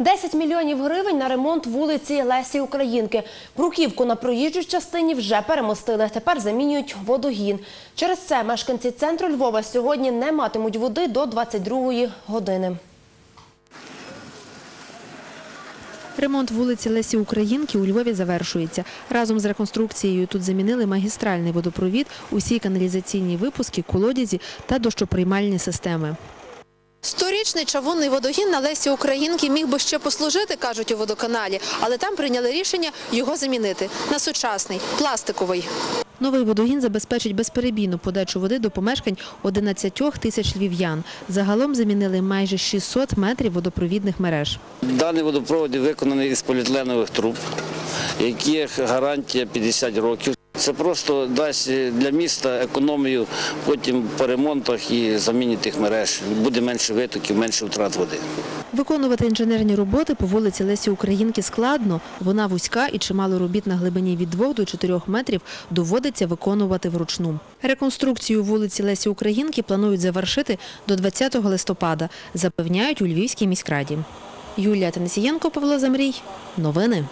10 мільйонів гривень на ремонт вулиці Лесі Українки. Бруківку на проїжджій частині вже перемостили. Тепер замінюють водогін. Через це мешканці центру Львова сьогодні не матимуть води до 22-ї години. Ремонт вулиці Лесі Українки у Львові завершується. Разом з реконструкцією тут замінили магістральний водопровід, усі каналізаційні випуски, колодязі та дощоприймальні системи. Сторічний чавунний водогін на Лесі Українки міг би ще послужити, кажуть у водоканалі, але там прийняли рішення його замінити на сучасний, пластиковий. Новий водогін забезпечить безперебійну подачу води до помешкань 11 тисяч львів'ян. Загалом замінили майже 600 метрів водопровідних мереж. Даний водопровод виконаний із поліетиленових труб, яких гарантія 50 років. Це просто дасть для міста економію потім по ремонтах і заміні тих мереж. Буде менше витоків, менше втрат води. Виконувати інженерні роботи по вулиці Лесі Українки складно. Вона вузька і чимало робіт на глибині від 2 до 4 метрів доводиться виконувати вручну. Реконструкцію вулиці Лесі Українки планують завершити до 20 листопада, запевняють у Львівській міськраді. Юлія Танесієнко, Павло Замрій. Новини.